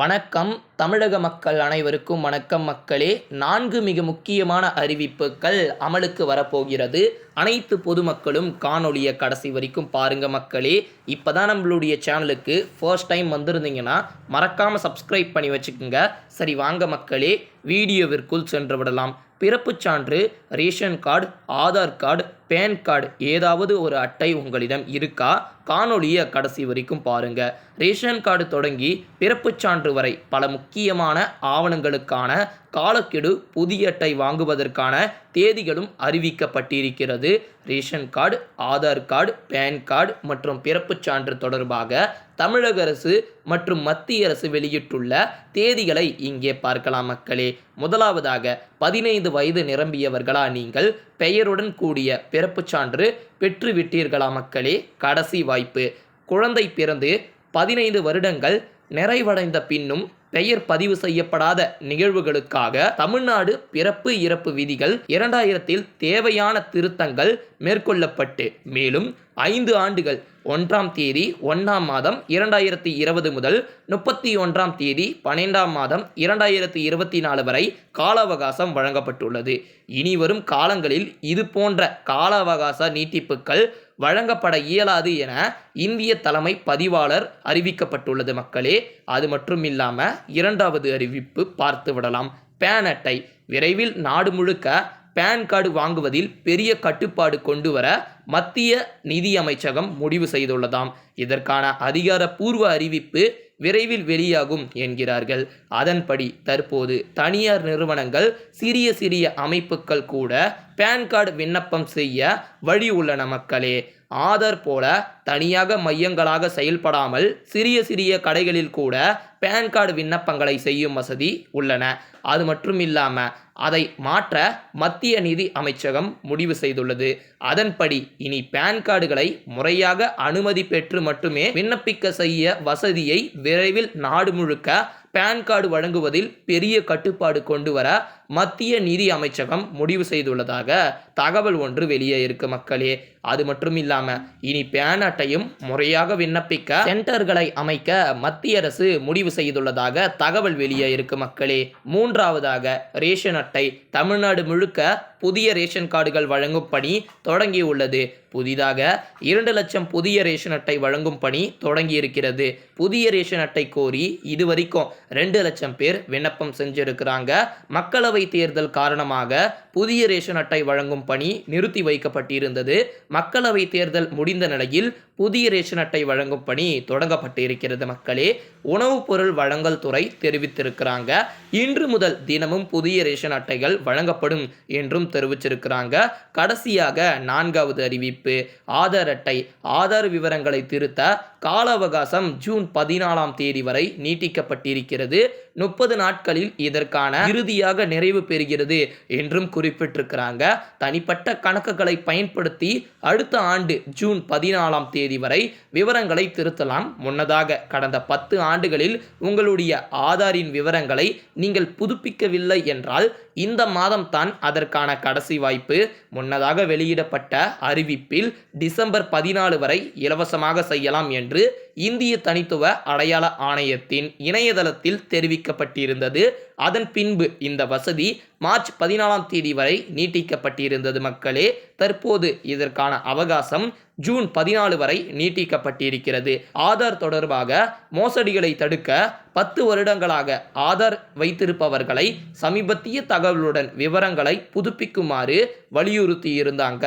வணக்கம். தமிழக மக்கள் அனைவருக்கும் வணக்கம் மக்களே. நான்கு மிக முக்கியமான அறிவிப்புகள் அமலுக்கு வரப்போகிறது. அனைத்து பொதுமக்களும் காணொலியை கடைசி வரைக்கும் பாருங்க மக்களே. இப்போ தான் நம்மளுடைய சேனலுக்கு ஃபர்ஸ்ட் டைம் வந்திருந்தீங்கன்னா மறக்காமல் சப்ஸ்கிரைப் பண்ணி வச்சுக்கோங்க. சரி வாங்க மக்களே. வீடியோவிற்குள் சென்று விடலாம். பிறப்புச் சான்று ration card Aadhaar card PAN card ஏதாவது ஒரு அட்டை உங்களிடம் இருக்கா? காணொளியை கடைசி வரைக்கும் பாருங்க. ரேஷன் கார்டு தொடங்கி பிறப்புச் சான்று வரை பல முக்கியமான ஆவணங்களுக்கான காலக்கெடு புதிய அட்டை வாங்குவதற்கான தேதிகளும் அறிவிக்கப்பட்டிருக்கிறது. Ration card Aadhaar card PAN card மற்றும் பிறப்புச் சான்று தொடர்பாக தமிழக அரசு மற்றும் மத்திய அரசு வெளியிட்டுள்ள தேதிகளை இங்கே பார்க்கலாம் மக்களே. முதலாவதாக பதினைந்து வயது நிரம்பியவர்களா நீங்கள்? பெயருடன் கூடிய பிறப்புச் சான்று பெற்றுவிட்டீர்களா மக்களே? கடைசி வாய்ப்பு. குழந்தை பிறந்து பதினைந்து வருடங்கள் நிறைவடைந்த பின்னும் பெயர் பதிவு செய்யப்படாத நிகழ்வுகளுக்காக தமிழ்நாடு பிறப்பு இறப்பு விதிகள் இரண்டாயிரத்தில் தேவையான திருத்தங்கள் மேற்கொள்ளப்பட்டு மேலும் ஐந்து ஆண்டுகள் ஒன்றாம் தேதி ஒன்றாம் மாதம் இரண்டாயிரத்தி இருபது முதல் முப்பத்தி ஒன்றாம் தேதி பன்னெண்டாம் மாதம் இரண்டாயிரத்தி இருபத்தி நாலு வரை கால அவகாசம் வழங்கப்பட்டுள்ளது. இனி வரும் காலங்களில் இது போன்ற கால அவகாச நீட்டிப்புகள் வழங்கப்பட இயலாது என இந்திய தலைமை பதிவாளர் அறிவிக்கப்பட்டுள்ளது மக்களே. அது மட்டும் இல்லாமல் இரண்டாவது அறிவிப்பு பார்த்து விடலாம். பேன் அட்டை. விரைவில் நாடு முழுக்க பேன் கார்டு வாங்குவதில் பெரிய கட்டுப்பாடு கொண்டு வர மத்திய நிதியமைச்சகம் முடிவு செய்துள்ளதாம். இதற்கான அதிகாரப்பூர்வ அறிவிப்பு விரைவில் வெளியாகும் என்கிறார்கள். அதன்படி தற்போது தனியார் நிறுவனங்கள் சிறிய சிறிய அமைப்புகள் கூட பேன் கார்டு விண்ணப்பம் செய்ய வழி உள்ளன மக்களே. ஆதார் போல தனியாக மையங்களாக செயல்படாமல் சிறிய சிறிய கடைகளில் கூட பேன் கார்டு விண்ணப்பங்களை செய்யும் வசதி உள்ளன. அது மட்டும் இல்லாமல் அதை மாற்ற மத்திய நிதி அமைச்சகம் முடிவு செய்துள்ளது. அதன்படி இனி பேன் கார்டுகளை முறையாக அனுமதி பெற்று மட்டுமே விண்ணப்பிக்க செய்ய வசதியை விரைவில் நாடு முழுக்க பேன் கார்டு வழங்குவதில் பெரிய கட்டுப்பாடு கொண்டு வர மத்திய நிதி அமைச்சகம் முடிவு செய்துள்ளதாக தகவல் ஒன்று வெளியே இருக்கு மக்களே. அது மட்டும் இல்லாமல் இனி பேன் அட்டையும் முறையாக விண்ணப்பிக்க சென்டர்களை அமைக்க மத்திய அரசு முடிவு செய்துள்ளதாக தகவல் வெளியே இருக்கு மக்களே. மூன்றாவதாக ரேஷன் அட்டை தமிழ்நாடு முழுக்க புதிய ரேஷன் கார்டுகள் வழங்கும் பணி தொடங்கியுள்ளது. புதிதாக இரண்டு லட்சம் புதிய ரேஷன் அட்டை வழங்கும் பணி தொடங்கி இருக்கிறது புதிய ரேஷன் அட்டை கோரி இதுவரைக்கும் ரெண்டு லட்சம் பேர் விண்ணப்பம் செஞ்சிருக்கிறாங்க. மக்களவை தேர்தல் காரணமாக புதிய ரேஷன் அட்டை வழங்கும் பணி நிறுத்தி வைக்கப்பட்டிருந்தது. மக்களவை தேர்தல் முடிந்த நிலையில் புதிய ரேஷன் அட்டை வழங்கும் பணி தொடங்கப்பட்டு இருக்கிறது மக்களே. உணவுப் பொருள் வழங்கல் துறை தெரிவித்திருக்கிறாங்க. இன்று முதல் தினமும் புதிய ரேஷன் அட்டைகள் வழங்கப்படும் என்றும் தெரிவிச்சிருக்கிறாங்க. கடைசியாக நான்காவது அறிவிப்பு. ஆதார் அட்டை ஆதார் விவரங்களை திருத்த கால அவகாசம் ஜூன் பதினாலாம் தேதி வரை நீட்டிக்கப்பட்டிருக்கிறது. முப்பது நாட்களில் இதற்கான இறுதியாக நிறைவு பெறுகிறது என்றும் குறிப்பிட்டிருக்கிறாங்க. தனிப்பட்ட கணக்குகளை பயன்படுத்தி அடுத்த ஆண்டு ஜூன் பதினாலாம் தேதி வரை விவரங்களை திருத்தலாம். முன்னதாக கடந்த பத்து ஆண்டுகளில் உங்களுடைய ஆதாரின் விவரங்களை நீங்கள் புதுப்பிக்கவில்லை என்றால் இந்த மாதம் தான் அதற்கான கடைசி வாய்ப்பு. முன்னதாக வெளியிடப்பட்ட அறிவிப்பில் டிசம்பர் பதினாலு வரை இலவசமாக செய்யலாம் என்று இந்திய தனித்துவ அடையாள ஆணையத்தின் இணையதளத்தில் தெரிவிக்கப்பட்டிருந்தது. அதன் பின்பு இந்த வசதி மார்ச் பதினாலாம் தேதி வரை நீட்டிக்கப்பட்டிருந்தது மக்களே. தற்போது இதற்கான அவகாசம் ஜூன் பதினாலு வரை நீட்டிக்கப்பட்டிருக்கிறது. ஆதார் தொடர்பாக மோசடிகளை தடுக்க பத்து வருடங்களாக ஆதார் வைத்திருப்பவர்களை சமீபத்திய தகவலுடன் விவரங்களை புதுப்பிக்குமாறு வலியுறுத்தி இருந்தாங்க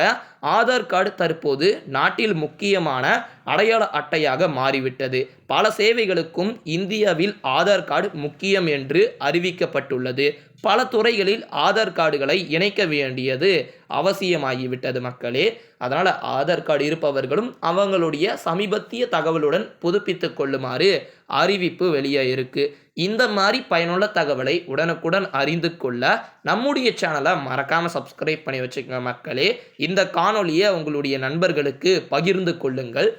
ஆதார் கார்டு தற்போது நாட்டில் முக்கியமான அடையாள அட்டையாக மாறிவிட்டது. பல சேவைகளுக்கும் இந்தியாவில் ஆதார் கார்டு முக்கியம் என்று அறிவிக்கப்பட்டுள்ளது. பல துறைகளில் ஆதார் கார்டுகளை இணைக்க வேண்டியது அவசியமாகிவிட்டது மக்களே. அதனால் ஆதார் கார்டு இருப்பவர்களும் அவங்களுடைய சமீபத்திய தகவலுடன் புதுப்பித்து கொள்ளுமாறு அறிவிப்பு வெளியாக இருக்குது இந்த மாதிரி பயனுள்ள தகவலை உடனுக்குடன் அறிந்து கொள்ள நம்முடைய சேனலை மறக்காமல் சப்ஸ்கிரைப் பண்ணி வச்சுக்கோங்க மக்களே. இந்த காணொலியை உங்களுடைய நண்பர்களுக்கு பகிர்ந்து கொள்ளுங்கள்.